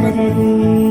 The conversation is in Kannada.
மலரும்